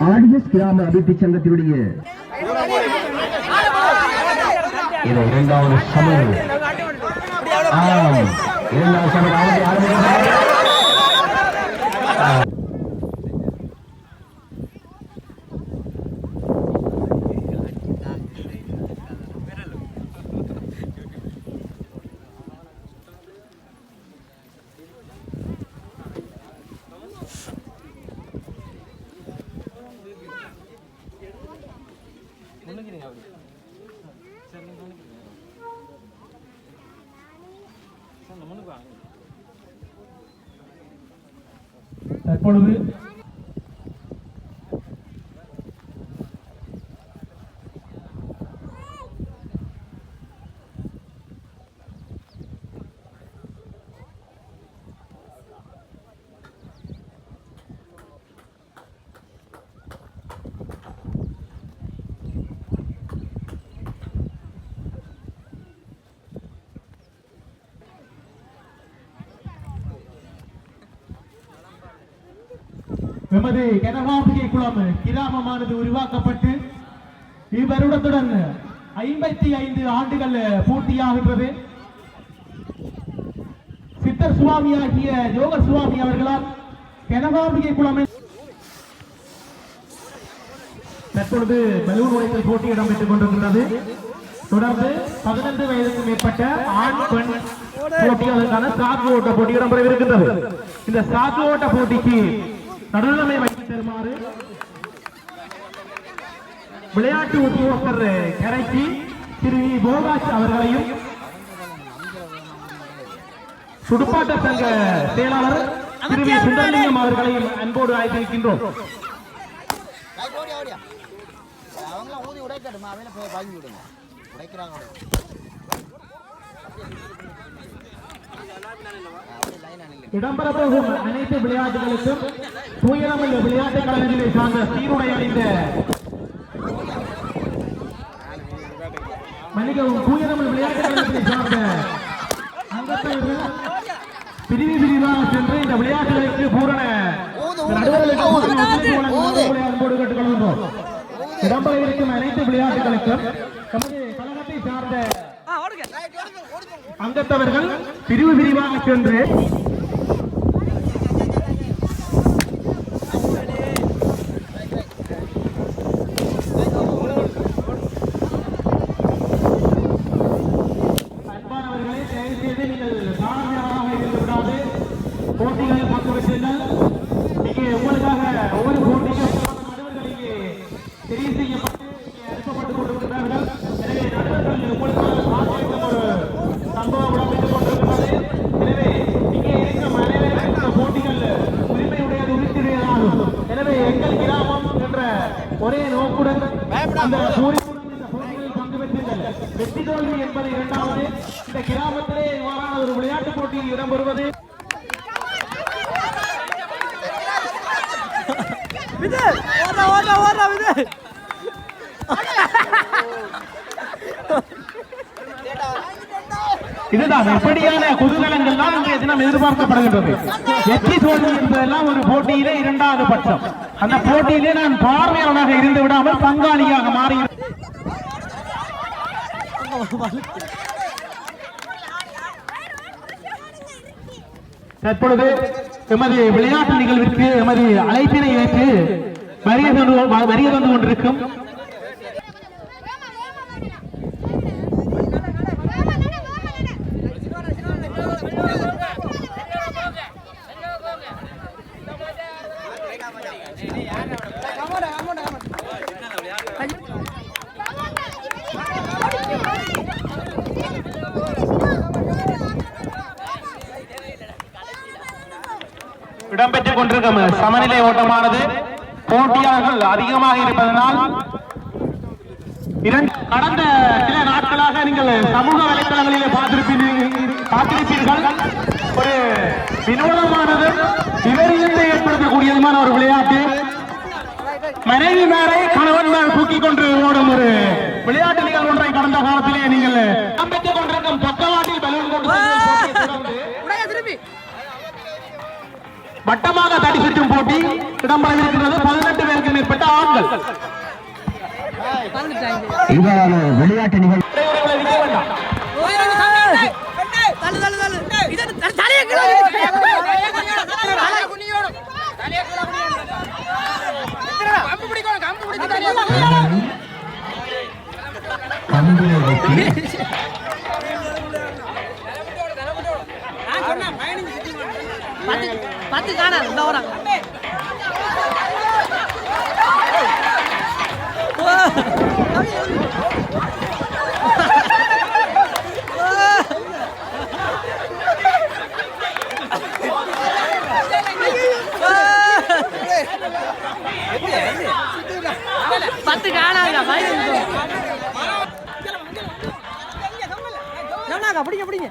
ஆடியஸ் கிராம அபிவிருத்தி சங்கத்தினுடைய இது இரண்டாவது சமயம் ஆம் இரண்டாவது சமயம் தற்பொழுது நமது கனகாம்பிகை குளம் கிராமமானது உருவாக்கப்பட்டு இவ்வருடத்துடன் ஐம்பத்தி ஐந்து ஆண்டுகள் பூர்த்தியாகின்றது. சித்தர் சுவாமி ஆகிய யோகர் சுவாமி அவர்களால் கனகாம்பிகை குளம் தற்பொழுது பலூன் உடைத்தல் போட்டி இடம்பெற்றுக் கொண்டிருக்கிறது. தொடர்ந்து பதினைந்து வயதுக்கு மேற்பட்ட ஆண் பெண் போட்டி அதற்கான சாக்கு ஓட்ட போட்டி இடம்பெறவிருக்கின்றது. இந்த சாக்கு ஓட்ட போட்டிக்கு நடுநிலைமை வைத்து தருமாறு விளையாட்டு உத்தியோகர் கரைச்சி திரு வி. அவர்களையும் துடுப்பாட்ட சங்க செயலாளர் திரு வி. சுந்தரலிங்கம் அவர்களையும் அன்போடு அழைத்திருக்கின்றோம் அவங்களாம் ஊதி உடைக்கட்டுமா அவங்கள போய் வாங்கி விடுங்க உடைக்கிறாங்க இடம்பெற போகும் அனைத்து விளையாட்டுகளுக்கும் தூயரமில் விளையாட்டு கழகங்களை சார்ந்த சீருடை அணிந்த மன்னிக்கவும் தூயரமில் விளையாட்டு கழகங்களை சார்ந்த அங்கத்தவர்கள் பிரிவு பிரிவாக சென்று இந்த விளையாட்டுகளுக்கு பூரண நடுவர்களுக்கு இடம்பெற இருக்கும் அனைத்து விளையாட்டுகளுக்கும் அங்கத்தவர்கள் பிரிவு பிரிவாக சென்று அன்பானவர்களே தயவு செய்து நீங்கள் காரணமாக இருந்து விடாது போட்டிகளை பங்கு பெற்றுங்கள் இங்கே உங்களுக்காக ஒவ்வொரு போட்டிக்கும் நடுவர்கள் இங்கே தெரிவு செய்யப்பட்டு இங்கே அனுப்பப்பட்டுக் கொண்டிருக்கிறார்கள் எனவே நடுவர்கள் உங்களுக்காக காத்திருக்கும் ஒரு சம்பவம் இடம்பெற்றுக் கொண்டிருக்கிறது எனவே இங்கே இருக்கும் அனைவரும் இந்த போட்டிகள் உரிமையுடையது உரிமையுடையதாகும் எனவே எங்கள் கிராமம் என்ற ஒரே நோக்குடன் அந்த பூரிப்புடன் இந்த போட்டிகளில் பங்கு பெற்றுங்கள் வெற்றி தோல்வி என்பது இரண்டாவது இந்த கிராமத்திலே இவ்வாறான ஒரு விளையாட்டுப் போட்டியில் இடம்பெறுவது இதுதான் எப்படியான குதூகலங்கள் தான் இன்றைய தினம் எதிர்பார்க்கப்படுகின்றது. வெற்றி தோல்வி என்பதெல்லாம் ஒரு போட்டியிலே இரண்டாவது பட்சம். அந்த போட்டியிலே நான் பார்வையாளராக இருந்து விடாமல் பங்காளியாக மாறி தற்பொழுது எமது விளையாட்டு நிகழ்விற்கு எமது அழைப்பினை ஏற்று வருகை தந்து வருகை தந்து கொண்டிருக்கும் இடம்பெற்றுக் சமநிலை ஓட்டமானது. போட்டியாளர்கள் அதிகமாக இருப்பதனால் கடந்த சில நாட்களாக நீங்கள் சமூக வலைத்தளங்களிலே பார்த்திருப்பீர்கள் ஒரு வினோதமானது விவரியத்தை ஏற்படுத்தக்கூடியதுமான ஒரு விளையாட்டு. மனைவி மேரை கணவன் மேல் தூக்கி கொண்டு ஓடும் ஒரு விளையாட்டு நிகழ்வு ஒன்றை கடந்த காலத்திலே நீங்கள் கொண்டிருக்கும். பக்கவாட்டில் பலூன் கொண்டு வட்டமாக தடி சுற்றும் போட்டி இடம்பெறவிருக்கிறது பதினெட்டு பேருக்கு மேற்பட்ட ஆண்கள். விளையாட்டு விட பத்து காணாது இந்த வராங்க பத்து காணாதுங்க என்னக்கா பிடிங்க பிடிங்க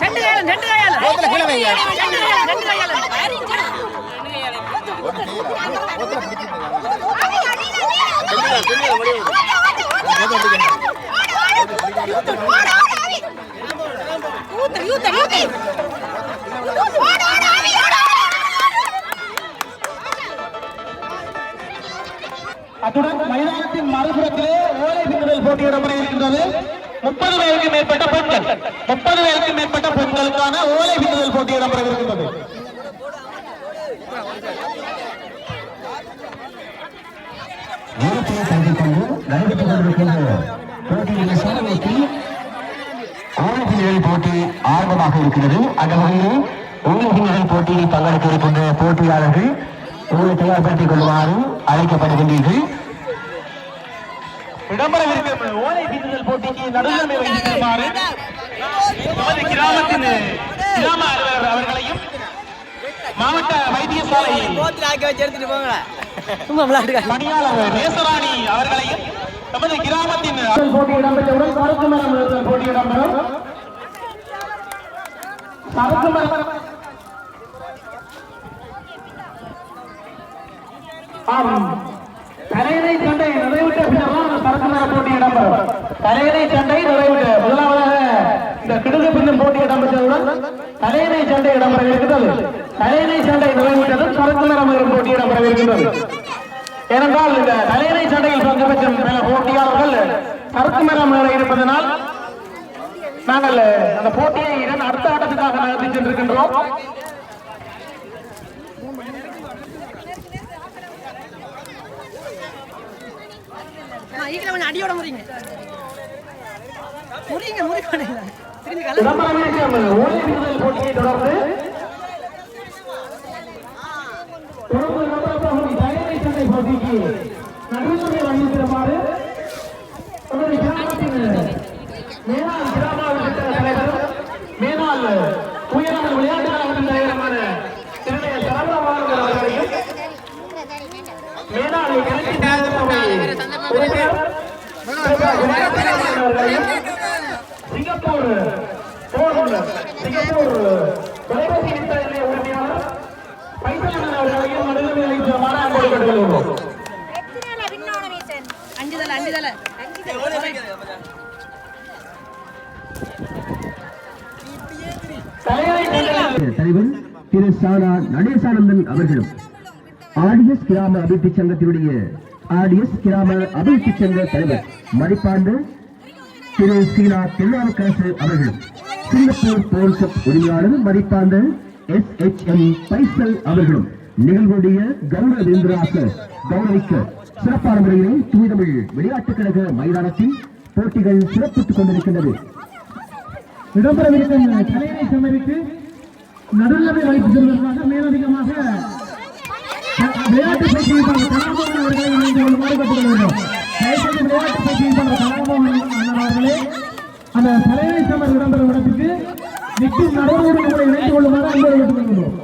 ரெண்டு கையால ரெண்டு கையால அத்துடன் மைதானத்தின் மறுபுறத்திலே ஓலை பின்னுதல் போட்டி இடம்பெற இருக்கின்றது முப்பது வயதுக்கு மேற்பட்ட பெண்கள். முப்பது வயதுக்கு மேற்பட்ட பெண்களுக்கான ஓலை பின்னுதல் போட்டி இடம்பெற இருக்கின்றது நடைபெற்றுக் கொண்டிருக்கின்ற போட்டியின் போட்டி ஆர்வமாக இருக்கிறது. அந்த வகையில் ஓலப்பின்னல் போட்டியில் பங்கெடுக்க இருக்கின்ற போட்டியாளர்கள் உங்களை தயார்படுத்திக் கொள்ளுமாறு அழைக்கப்படுகின்றீர்கள். ஓலை பின்னுதல் போட்டிக்கு நடுநிலைமை வகிக்குமாறு நமது கிராமத்தின் கிராம அலுவலர் அவர்களையும் மாவட்ட வைத்தியசாலை சும்மா விளையாட்டுக்காக பணியாளர் நேசராணி அவர்களையும் நமது கிராமத்தின் போட்டி இடம்பெற்றவுடன் போட்டி இடம்பெறும். சரக்கு மரம் சண்டை நிறைவுற்ற பின்னர்தான் அந்த சரக்கு மர போட்டி இடம்பெறும் தலையணை சண்டை நிறைவுற்ற முதலாவதாக இந்த கிடுகு பின்னும் போட்டி இடம்பெற்றதுடன் தலையணை சண்டை இடம்பெறவிருக்கிறது தலையணை சண்டை நிறைவுற்றதும் சரக்கு மரம் போட்டி இடம்பெறவிருக்கிறது ஏனென்றால் இந்த தலையணை சண்டையில் பங்கு பெற்ற போட்டியாளர்கள் சரக்கு மரம் இருப்பதனால் நாங்கள் அந்த போட்டியை இரண்டு அடுத்த ஆட்டத்துக்காக நகர்த்தி சென்றிருக்கின்றோம் அடியோட முறிங்க. முறிங்க ஓய்வு போட்டியை தொடர்ந்து தொடர்ந்து போட்டிக்கு நடுமுறை வழங்கியிருமாறு நமது கிராமத்தின் மேலாள் கிராம விட்ட தலைவர் மேலாள் உயர்ந்த விளையாட்டு கழகத்தின் தலைவருமான திருநெல் சரவணபாரதர் அவர்களையும் மேலாள் கிழக்கு மாவட்ட உறுப்பினர் அவர்களையும் சிங்கப்பூர் போன் சிங்கப்பூர் தொலைபேசி நிலைய உரிமையாளர் பைசலாளர் அவர்களையும் நடுநிலை வைக்குமாறு அன்போடு தலைவர் திரு சாரா நடேசானந்தன் அவர்களும் ஆடியஸ் கிராம அபிவிருத்தி சங்கத்தினுடைய ஆடியஸ் கிராம அபிவிருத்தி சங்க தலைவர் மதிப்பாண்டு திரு சீனா திருநாவுக்கரசு அவர்களும் சிங்கப்பூர் போல் உரிமையாளர் மதிப்பாண்டு எஸ் எச் எம் பைசல் அவர்களும் நிகழ்வுடைய கௌரவ விருந்தினராக கௌரவிக்க சிறப்பான முறையிலே தூய்தமிழ் விளையாட்டுக் கழக மைதானத்தில் போட்டிகள் சிறப்பித்துக் கொண்டிருக்கின்றது. இடம்பெறவிருக்கும் கலைஞரை சமரிக்கு நடுநிலை வைப்பு செல்வதற்காக மேலதிகமாக விளையாட்டு பயிற்சியமைப்பாளர் கலாமோகன் அவர்களை இணைந்து கொள்ளுமாறு கேட்டுக்கொள்கிறோம் தயவுசெய்து விளையாட்டு பயிற்சியமைப்பாளர் கலாமோகன் அண்ணன் அவர்களே அந்த தலைமை சமர் இடம்பெறும் இடத்துக்கு நிற்கும் நடவடிக்கை உங்களை இணைந்து கொள்ளுமாறு அன்போடு கேட்டுக்கொள்கிறோம்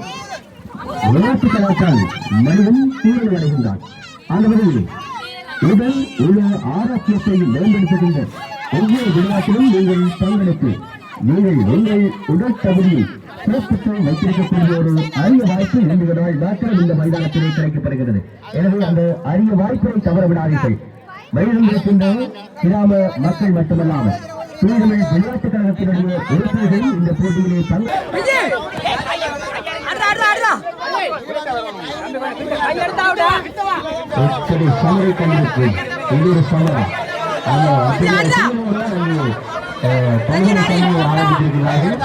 விளையாட்டு கலாச்சாரம் மனிதன் சூழல் அடைகின்றான் அந்த வகையில் உடல் உள்ள ஆரோக்கியத்தை மேம்படுத்துகின்ற ஒவ்வொரு விளையாட்டிலும் நீங்கள் பங்கெடுத்து நீங்கள் உங்கள் உடல் தகுதியை சிறப்பித்து வைத்திருக்கக்கூடிய ஒரு அரிய வாய்ப்பு என்பதனால் டாக்டர் இந்த மைதானத்திலே கிடைக்கப்படுகிறது எனவே அந்த அரிய வாய்ப்பை தவற விடாதீர்கள் வயதில் இருக்கின்ற கிராம மக்கள் மட்டுமல்லாமல் தூய்மை விளையாட்டுக் கழகத்தினுடைய உறுப்பினர்கள் இந்த போட்டியிலே பங்கு எப்படி சமரை கண்டிருக்கு இது ஒரு சமரம் தமிழக கல்வி ஆரம்பித்திருக்கிறார்கள்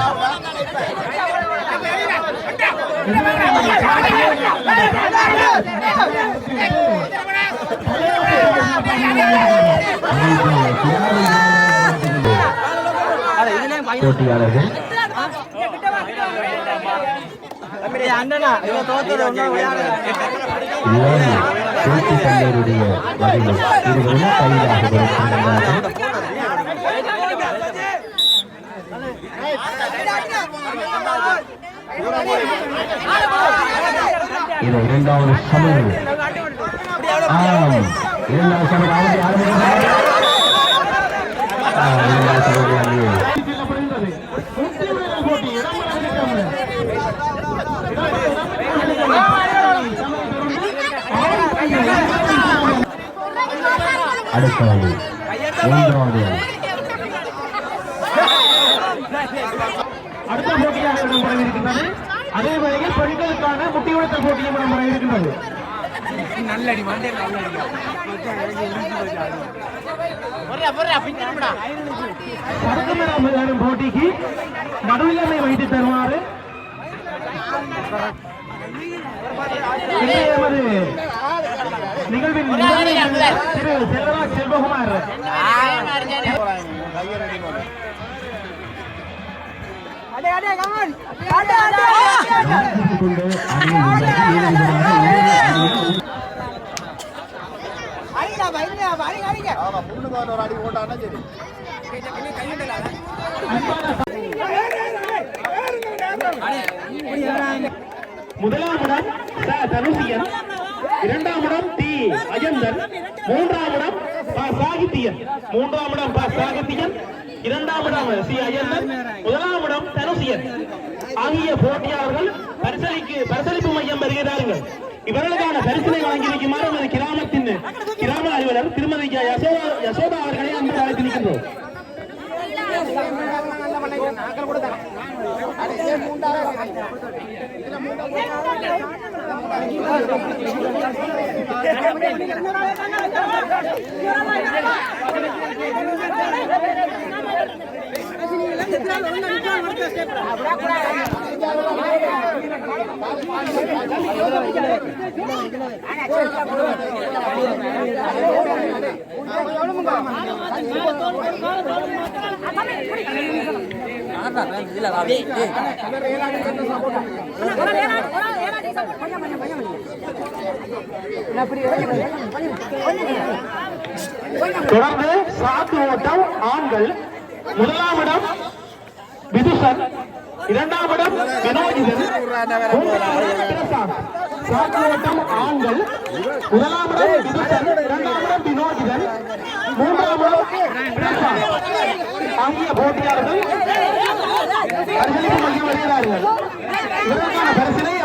போட்டியாளர்கள் இதுதான் போட்டி தந்தையருடைய வகையில் இருவரும் கைதாக இது இரண்டாவது சமயம். ஆம் இரண்டாவது ஆரம்பிக்கிறார் ஆ, இரண்டாவது சமயம் அங்கே செல்லப்படுகின்றது முக்கிய போட்டி இடம்பெறவிருக்கும் அடுத்த வழி மூன்றாவது வழி அடுத்த போட்டியாக இடம்பெற இருக்கின்றது. அதே வேளையில் பெண்களுக்கான முட்டி உடைத்தல் போட்டியும் இடம்பெற இருக்கின்றது. போட்டிக்கு நடுநிலைமை வைத்து தருமாறு. எமது நிகழ்வின் முதல் திரு செல்வராஜ் செல்வகுமார். அடி போட்டான்னா சரி முதலாம் இடம் ச. தனுசியன் இரண்டாம் இடம் டி. அஜந்தன் மூன்றாம் இடம் ப. சாகித்யன். மூன்றாம் இடம் ப. சாகித்யன். இரண்டாம் இடம் சி அஜந்தன் முதலாம் இடம் தனுசியன். ஆகிய போட்டியாளர்கள் பரிசளிக்கு பரிசளிப்பு மையம் வருகிறார்கள் இவர்களுக்கான பரிசனை வழங்கியிருக்குமாறு நமது கிராமத்தின் கிராம அலுவலர் திருமதி யசோதா யசோதா அவர்களை அன்பு அழைத்து நிற்கின்றோம் தொடர்ந்து சாத்து ஓட்டம் ஆண்கள். முதலாம் இடம் விதுஷன். இரண்டாம் இடம் வினோஜிதன் சாத்து ஓட்டம் ஆண்கள். முதலாம் இடம் விதுஷன் இரண்டாம் இடம் வினோஜிதன் மூன்றாம் இடம் பிரசாந்த். ஆகிய போட்டியாளர்கள். பரிசீலிப்பு மையம் வருகிறார்கள் இதற்கான பரிசீலனை